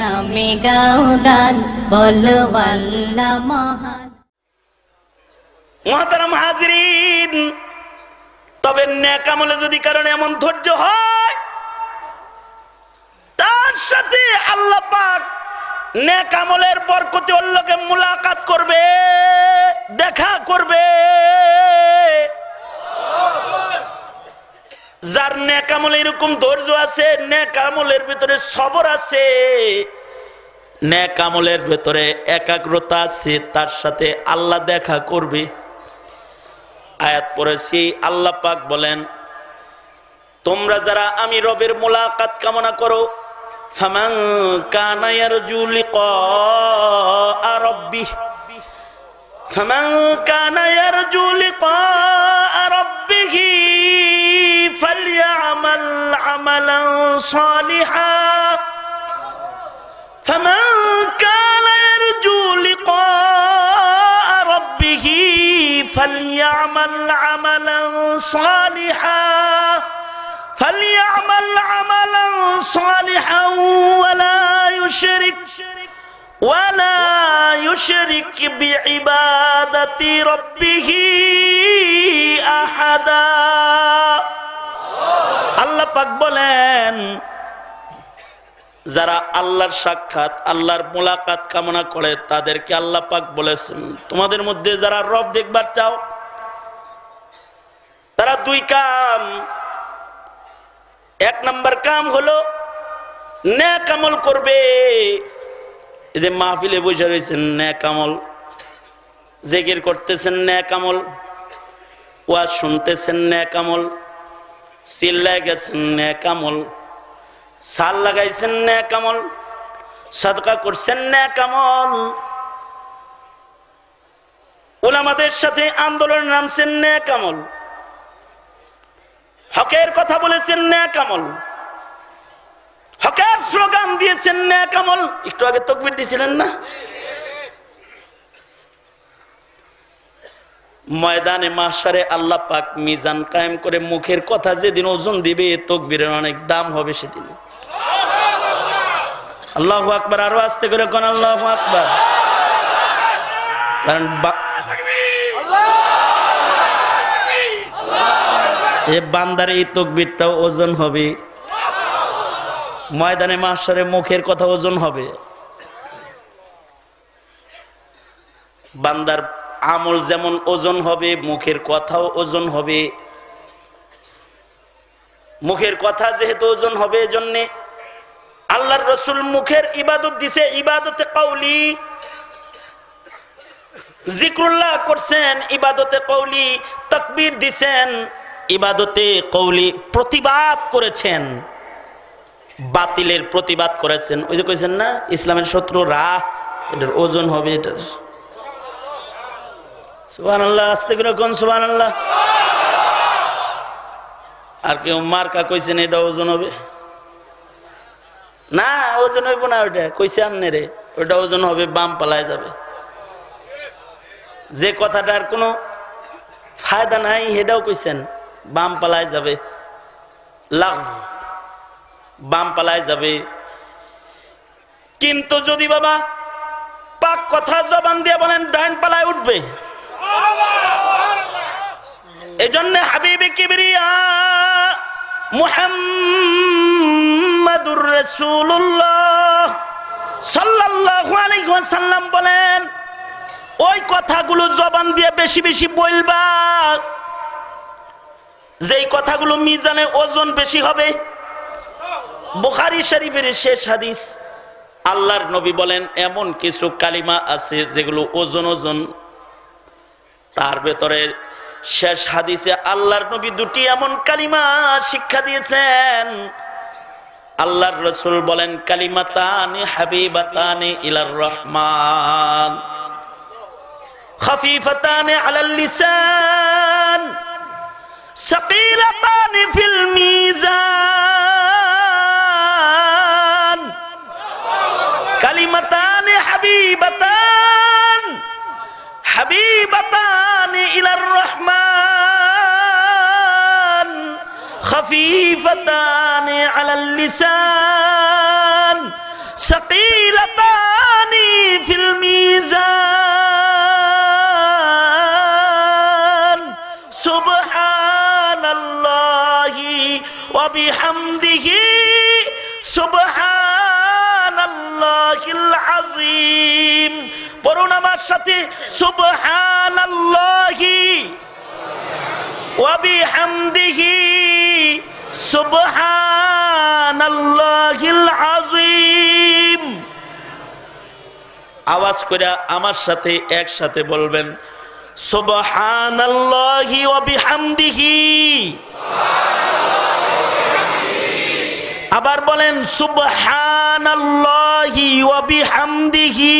নামে মহান। মহাতারাম হাজরিন, তবে ন্যাকামলে যদি কারণে এমন ধৈর্য হয়, তার সাথে আল্লাহ পাক ন্যাকামলের বরকতে অল্লকে মুলাকাত করবে, দেখা করবে। যার ন্যাকামল এরকম ধৈর্য আছে ন্যাকামলের ভিতরে সবর আছে। ন্যাকামলের ভেতরে একাগ্রতা আছে, তার সাথে আল্লাহ দেখা করবে। আয়াত পড়েছি, আল্লাহ পাক বলেন, তোমরা যারা আমি রবের মোলাকাত কামনা করো, ফামান কানা ইয়ারজু লিকা রাব্বিহ ফামান কানা ইয়ারজু লিকা صالحا. فمن كان يرجو لقاء ربه فليعمل عملا صالحا. فليعمل عملا صالحا ولا يشرك ولا يشرك بعبادة ربه. বলেন যারা আল্লাহর সাক্ষাৎ, আল্লাহর মোলাকাত কামনা করে, তাদেরকে আল্লাহ পাক বলেছেন, তোমাদের মধ্যে যারা রব দেখবার চাও, তারা দুই কাম। এক নাম্বার কাম হলো, ন্যাক আমল করবে। এই যে মাহফিলে বসে রয়েছেন, ন্যাক আমল। জেগের করতেছেন, ন্যাক আমল। ওয়াজ শুনতেছেন, ন্যাক আমল। চিল্লায় গেছেন, ন্যাক আমল। সাল লাগাইছেন নে কামল সদকা করছেন নে কামল ওলামাদের সাথে আন্দোলন নামছেন নে কামল হকের কথা বলেছেন নে কামল হকের স্লোগান দিয়েছেন নে কামল একটু আগে তকবির দিয়েছিলেন না? ময়দানে মাসারে আল্লাহ পাক মিজান কায়েম করে মুখের কথা যেদিন ওজন দিবে, তকবীরের অনেক দাম হবে সেদিন। আল্লাহ আকবার, আরও আসতে করে কোন আল্লাহ আকবার। কারণ এ বান্দার এই তকবিরটাও ওজন হবে। ময়দানে মাসারে মুখের কথা ওজন হবে। বান্দার আমল যেমন ওজন হবে, মুখের কথাও ওজন হবে। মুখের কথা যেহেতু ওজন হবে, এজন্যে আল্লাহর রসুল মুখের ইবাদত দিছে, ইবাদতে কৌলি জিক্রুল্লাহ করছেন, ইবাদতে কৌলি তকবীর দিছেন, ইবাদতে কৌলি প্রতিবাদ করেছেন। বাতিলের প্রতিবাদ করেছেন। ওই যে কইছেন না, ইসলামের শত্রু রা এটার ওজন হবে এটার। সুবান আল্লাহ আসতে করে সুবান আল্লাহ আর কেউ মার্কা কইছেন, এটা ওজন হবে। না, ওজন হইব না ওইটা। কইছে আমনে রে, ওইটা ওজন হবে, বাম পালায় যাবে। যে কথাটার কোনো ফায়দা নাই, সেটাও কইছেন, বাম পালায় যাবে। লাভ, বাম পালায় যাবে। কিন্তু যদি বাবা পাক কথা জবান দিয়ে বলেন, ডাইন পালায় উঠবে। এই জন্য হাবিবি কিবরিয়া মুহাম্মাদুর রাসূলুল্লাহ সাল্লাল্লাহু আলাইহি ওয়াসাল্লাম বলেন, ওই কথাগুলো জবান দিয়ে বেশি বেশি বলবা। যেই কথাগুলো মিজানে ওজন বেশি হবে। বুখারী শরীফের শেষ হাদিস, আল্লাহর নবী বলেন, এমন কিছু কালিমা আছে যেগুলো ওজন ওজন। তার ভেতরে শেষ হাদিসে আল্লাহর নবী দুটি এমন কালিমা শিক্ষা দিয়েছেন আল্লাহর রসুল বলেন কালিমাতানি হাবিবাতানি ইলার রহমান খাফিফাতানি আলাল লিসান সাকিলাতানি ফিল মিজান কালিমাতানি হাবিবাতান হাবিবাতানি ইলার রহমান خفيفتان على اللسان ثقيلتان في الميزان. سبحان الله وبحمده سبحان الله العظيم. برونا ما شتي سبحان الله وبحمده سبحان الله العظيم আওয়াজ করে আমার সাথে একসাথে বলবেন সুবহানাল্লাহি ওয়া বিহামদিহি আবার বলেন সুবহানাল্লাহি ওয়া বিহামদিহি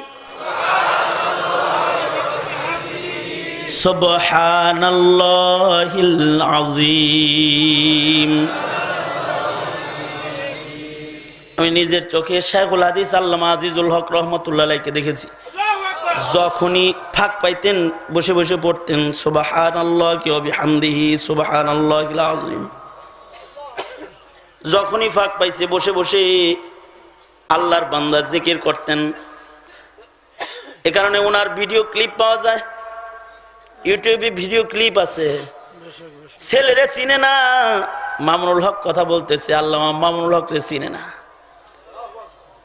সুবহানাল্লাহিল আযীম আমি নিজের চোখে শেখুল হাদিস আল্লামা আজিজুল হক রহমতুল্লাহকে দেখেছি। যখনই ফাঁক পাইতেন, বসে বসে পড়তেন সুবাহান আল্লাহ কি অবিহামদিহি সুবাহান আল্লাহ আজিম যখনই ফাঁক পাইছে, বসে বসে আল্লাহর বান্দা জিকির করতেন। এ কারণে ওনার ভিডিও ক্লিপ পাওয়া যায়। ইউটিউবে ভিডিও ক্লিপ আছে। ছেলেরে চিনে না, মামুনুল হক কথা বলতেছে, আল্লাহ মামুনুল হক রে চিনে না।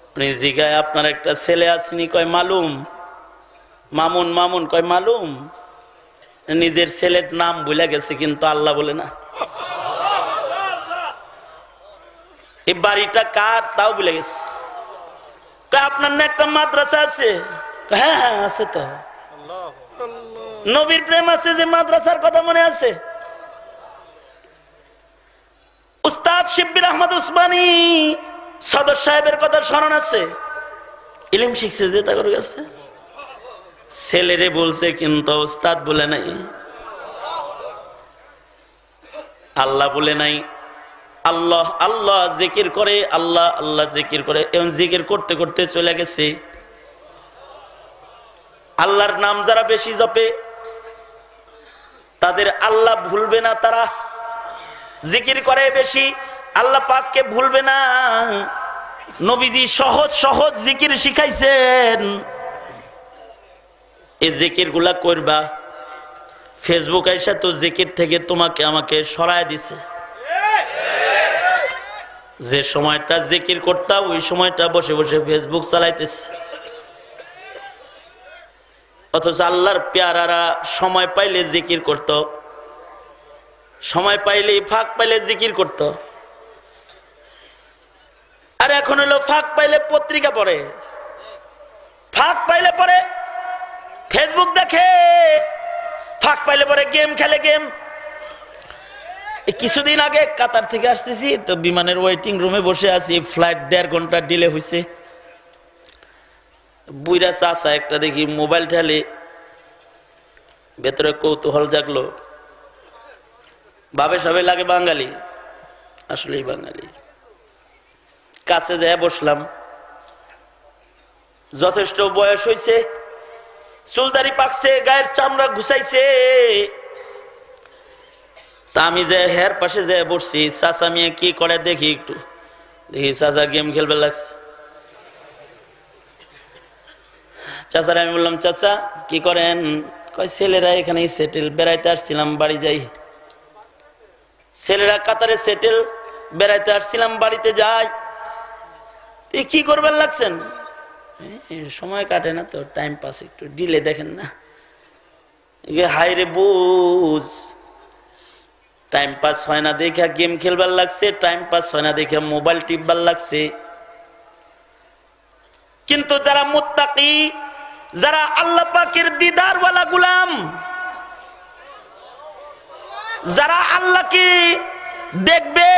আপনি জিগায়, আপনার একটা ছেলে আসেনি, কয় মালুম? মামুন মামুন, কয় মালুম? নিজের ছেলের নাম ভুলে গেছে, কিন্তু আল্লাহ বলে না। এই বাড়িটা কার? তাও ভুলে গেছে। আপনার না একটা মাদ্রাসা আছে? হ্যাঁ হ্যাঁ আছে তো। নবীর প্রেম আছে যে মাদ্রাসার কথা মনে আছে? উস্তাদ শিব্বির আহমদ উসমানী সদর সাহেবের কথা স্মরণ আছে? ইলিম শিখছে যে তা করে গেছে। ছেলেরে বলছে, কিন্তু উস্তাদ বলে নাই। আল্লাহ বলে নাই, আল্লাহ আল্লাহ জিকির করে, আল্লাহ আল্লাহ জিকির করে। এবং জিকির করতে করতে চলে গেছে। আল্লাহর নাম যারা বেশি জপে তাদের আল্লাহ ভুলবে না তারা। জিকির করে বেশি, আল্লাহ পাককে ভুলবে না। নবীজি সহজ সহজ জিকির শিখাইছেন। এই জিকিরগুলা করবা। ফেসবুক এসে তো জিকির থেকে তোমাকে আমাকে সরায় দিছে। যে সময়টা জিকির করতাম, ওই সময়টা বসে বসে ফেসবুক চালাইতেছে। অথচ আল্লাহর পেয়ারারা সময় পাইলে জিকির করত। সময় পাইলে ফাঁক পাইলে জিকির করত। আর এখন হলো ফাঁক পাইলে পত্রিকা পড়ে। ফাঁক পাইলে পরে ফেসবুক দেখে, ফাঁক পাইলে পরে গেম খেলে গেম। কিছুদিন আগে কাতার থেকে আসতেছি, তো বিমানের ওয়েটিং রুমে বসে আছি ফ্লাইট দেড় ঘণ্টা ডিলে হয়েছে বুইরা চাষা একটা দেখি মোবাইল ঠেলে ভেতরে কৌতূহল জাগলো। ভাবে সবাই লাগে বাঙালি, আসলেই বাঙালি। কাছে যায় বসলাম। যথেষ্ট বয়স হয়েছে চুলদারি পাকছে, গায়ের চামড়া ঘুষাইছে। তা আমি যে হের পাশে যে বসছি, চাচা মিয়া কি করে দেখি একটু। দেখি চাচা গেম খেলবে লাগছে। চাচারা আমি বললাম, চাচা, কি করেন? কয়, ছেলেরা এখানেই সেটেল বেড়াইতে আসছিলাম, বাড়ি যাই। ছেলেরা কাতারে সেটেল বেড়াইতে আসছিলাম, বাড়িতে যাই। তুই কি করবেন লাগছেন? সময় কাটে না তো টাইম পাস একটু ডিলে দেখেন না। হাই রে বুঝ। টাইম পাস হয় না দেখে গেম খেলবার লাগছে টাইম পাস হয় না দেখে মোবাইল টিপবার লাগছে। কিন্তু যারা মুত্তাকি যারা আল্লাহ পাকের দিদারওয়ালা গুলাম, যারা আল্লাহকে দেখবে,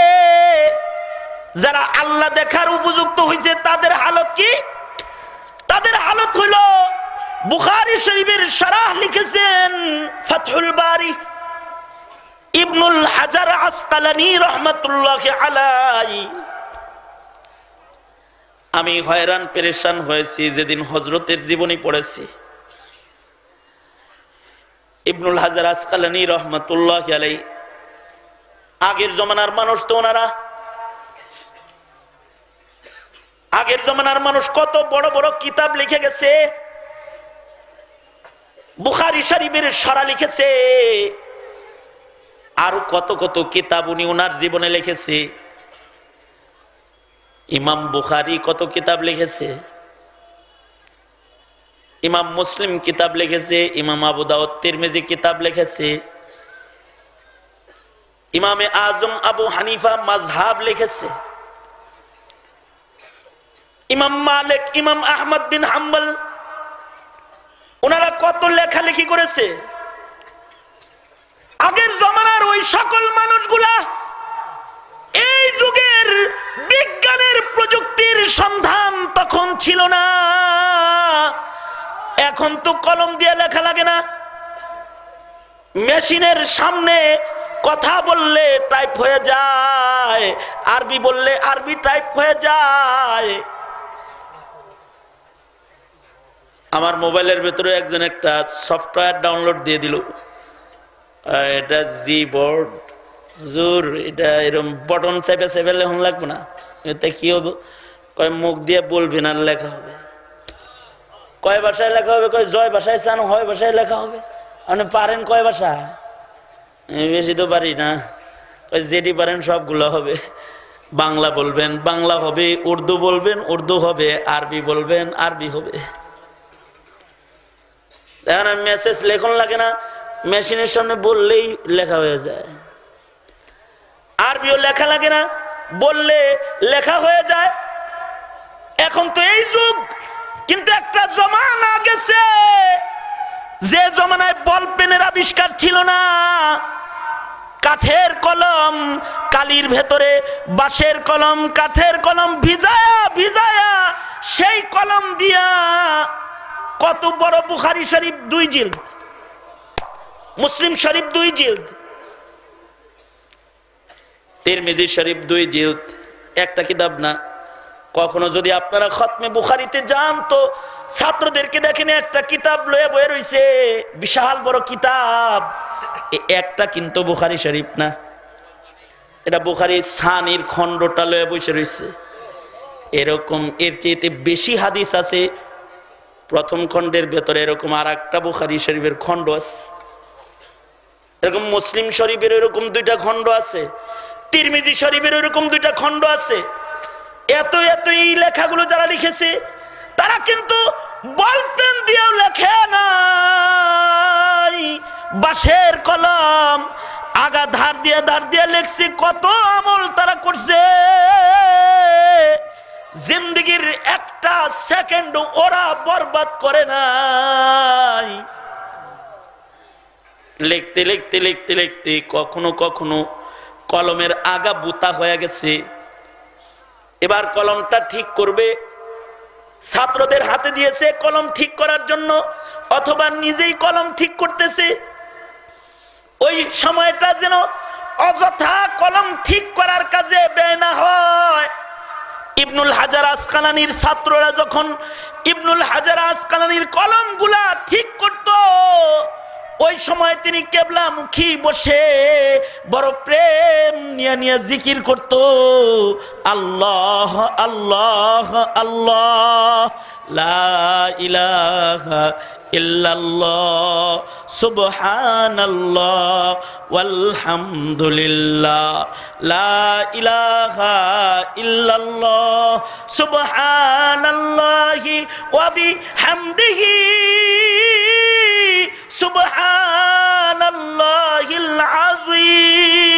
যারা আল্লাহ দেখার উপযুক্ত হয়েছে তাদের হালত কি? তাদের হালত হইল, বুখারি শরীফের সারাহ লিখেছেন, ফাতহুল বারি। ইবনুল হাজার আসকালানি রহমতুল্লাহ আলাই আমি হয়রান, পেরেশান হয়েছি, যেদিন হজরতের জীবনী পড়েছি। ইবনুল হাজার আসকালানি রহমতুল্লাহ আলাই আগের জমানার মানুষ তো ওনারা। আগের জমানার মানুষ কত বড় বড় কিতাব লিখে গেছে। বুখারি শরীফের সরা লিখেছে। আর কত কত কিতাব উনি ওনার জীবনে লিখেছে। ইমাম বুখারি কত কিতাব লিখেছে? ইমাম মুসলিম কিতাব লিখেছে, ইমাম আবু দাউদ তিরমিজি কিতাব লিখেছে, ইমামে আজম আবু হানিফা মাজহাব লিখেছে, ইমাম মালিক, ইমাম আহমদ বিন হাম্বল ওনারা কত লেখালেখি করেছে? আগের জমানার ওই সকল মানুষগুলা এই যুগের বিজ্ঞানের প্রযুক্তির সন্ধান তখন ছিল না। এখন তো কলম দিয়ে লেখা লাগে না। মেশিনের সামনে কথা বললে টাইপ হয়ে যায়, আরবি বললে আরবি টাইপ হয়ে যায়। আমার মোবাইলের ভেতরে একজন একটা সফটওয়্যার ডাউনলোড দিয়ে দিল। এটা জি বোর্ড। জোর এটা এরকম বটন চাইপে চাইপে লেখন লাগবে না। এতে কি হবে? কয়, মুখ দিয়ে বলবি না লেখা হবে। কয় ভাষায় লেখা হবে? কয়, জয় ভাষায় চান, হয় ভাষায় লেখা হবে। আপনি পারেন কয় ভাষা? বেশি তো পারি না। কয়, যেটি পারেন সবগুলো হবে। বাংলা বলবেন, বাংলা হবে, উর্দু বলবেন, উর্দু হবে, আরবি বলবেন, আরবি হবে। এখন মেসেজ লেখন লাগে না। মেশিনের সামনে বললেই লেখা হয়ে যায়। আরবিও লেখা লাগে না। বললে লেখা হয়ে যায়। এখন তো এই যুগ, কিন্তু একটা জমানা গেছে। যে জমানায় বল পেনের আবিষ্কার ছিল না। কাঠের কলম, কালির ভেতরে বাঁশের কলম, কাঠের কলম ভিজায়া ভিজায়া, সেই কলম দিয়া কত বড় বুখারি শরীফ দুই জিল্দ মুসলিম শরীফ দুই জিল্দ তিরমিজি শরীফ দুই জিল্দ, একটা কিতাব না। কখনো যদি আপনারা খতমে বুখারিতে যান তো ছাত্রদেরকে দেখেন একটা কিতাব লয়ে বয়ে রয়েছে বিশাল বড় কিতাব। একটা কিন্তু বুখারি শরীফ না। এটা বুখারি সানির খণ্ডটা লয়ে বসে রয়েছে এরকম এর চেয়ে বেশি হাদিস আছে, প্রথম খণ্ডের ভেতরে এরকম আর একটা বুখারি শরীফের খণ্ড আছে। এরকম মুসলিম শরীফের এরকম দুইটা খণ্ড আছে। তিরমিজি শরীফের এরকম দুইটা খণ্ড আছে। এত এত এই লেখাগুলো যারা লিখেছে, তারা কিন্তু বল পেন দিয়েও লেখে নাই। বাঁশের কলম, আগা ধার দিয়ে ধার দিয়ে লেখছে, কত আমল তারা করছে। জিন্দগির একটা সেকেন্ড ওরা বরবাদ করে নাই। লিখতে লিখতে লিখতে লিখতে কখনো কখনো কলমের আগা বুতা হয়ে গেছে। এবার কলমটা ঠিক করবে। ছাত্রদের হাতে দিয়েছে কলম ঠিক করার জন্য, অথবা নিজেই কলম ঠিক করতেছে। ওই সময়টা যেন অযথা কলম ঠিক করার কাজে ব্যয় না হয়। ইবনুল হাজার আসকালানির ছাত্ররা যখন ইবনুল হাজার আসকালানির কলমগুলা ঠিক করত ওই সময় তিনি কেবলামুখী বসে বড় প্রেম নিয়ে নিয়ে জিকির করত। আল্লাহ আল্লাহ আল্লাহ, লা ইলাহা ইল্লাল্লাহ লা ইলাহা ইল্লাল্লাহ سبحان الله العظيم.